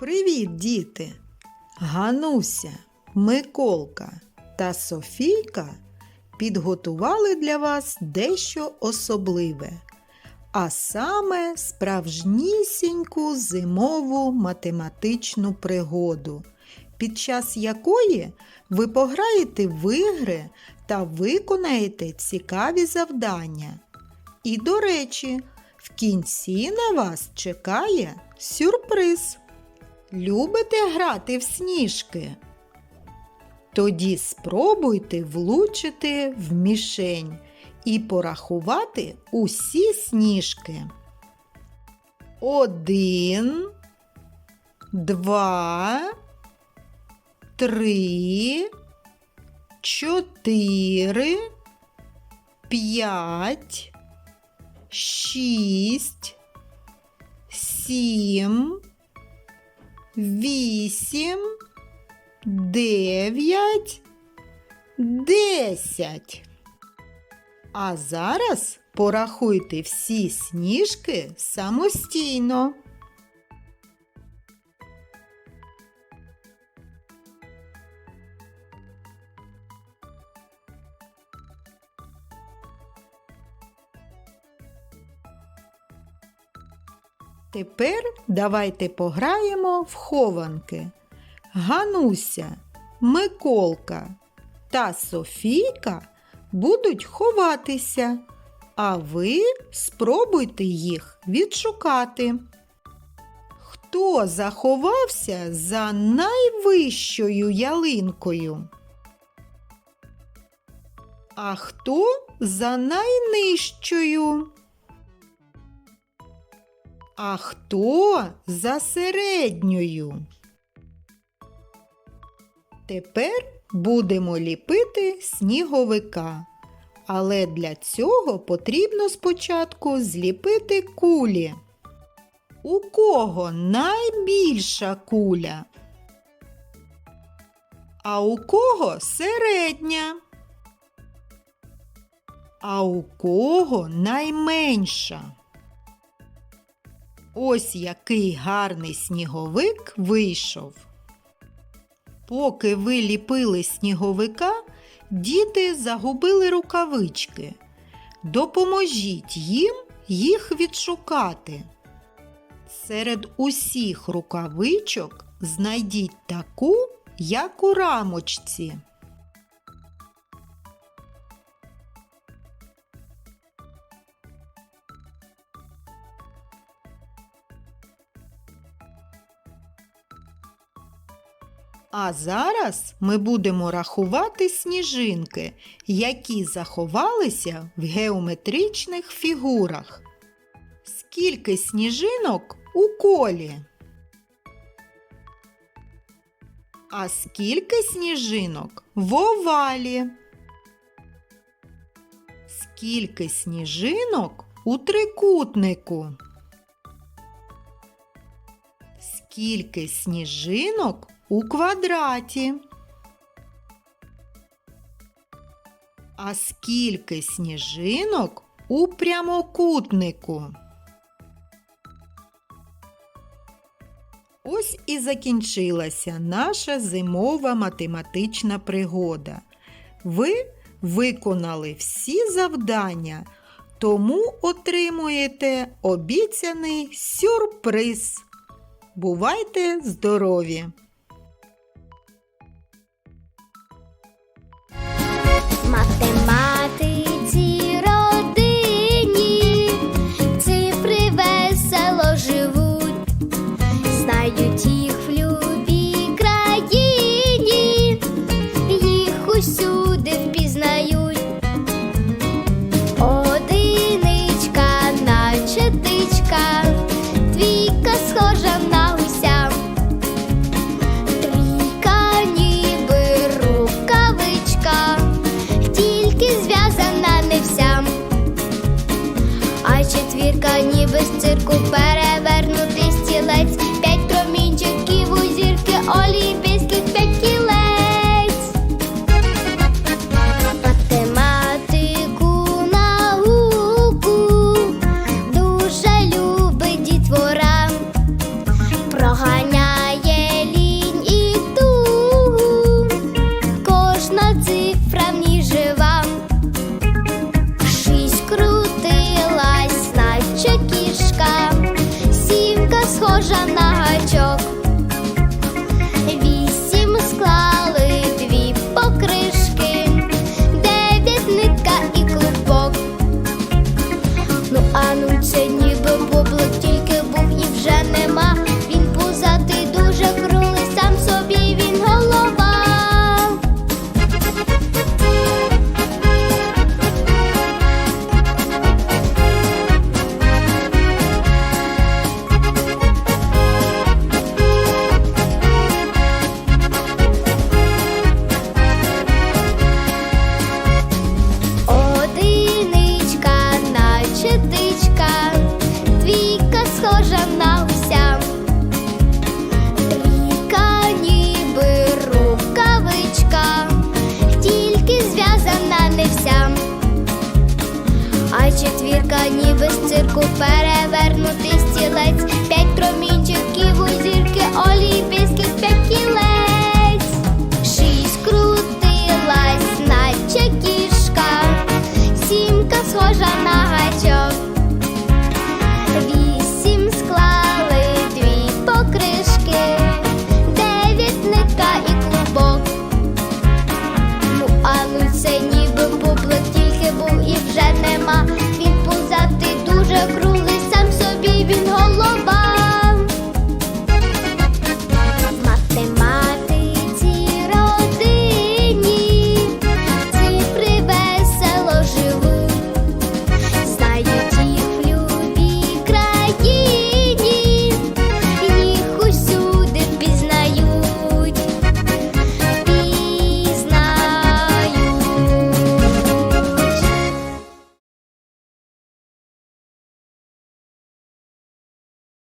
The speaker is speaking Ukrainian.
Привіт, діти! Гануся, Миколка та Софійка підготували для вас дещо особливе, а саме справжнісіньку зимову математичну пригоду, під час якої ви пограєте в ігри та виконаєте цікаві завдання. І, до речі, в кінці на вас чекає сюрприз. Любите грати в сніжки? Тоді спробуйте влучити в мішень і порахувати усі сніжки. Один, два, три, чотири, п'ять, шість, сім, вісім, дев'ять, десять. А зараз порахуйте всі сніжки самостійно. Тепер давайте пограємо в хованки. Гануся, Миколка та Софійка будуть ховатися, а ви спробуйте їх відшукати. Хто заховався за найвищою ялинкою? А хто за найнижчою? А хто за середньою? Тепер будемо ліпити сніговика. Але для цього потрібно спочатку зліпити кулі. У кого найбільша куля? А у кого середня? А у кого найменша? Ось який гарний сніговик вийшов. Поки ви ліпили сніговика, діти загубили рукавички. Допоможіть їм їх відшукати. Серед усіх рукавичок знайдіть таку, як у рамочці. А зараз ми будемо рахувати сніжинки, які заховалися в геометричних фігурах. Скільки сніжинок у колі? А скільки сніжинок в овалі? Скільки сніжинок у трикутнику? Скільки сніжинок у квадраті? А скільки сніжинок у прямокутнику? Ось і закінчилася наша зимова математична пригода. Ви виконали всі завдання, тому отримуєте обіцяний сюрприз. Бувайте здорові! Математиці четвірка ніби з цирку перевернутий стілець, п'ять промінчиків у зірки олімпійських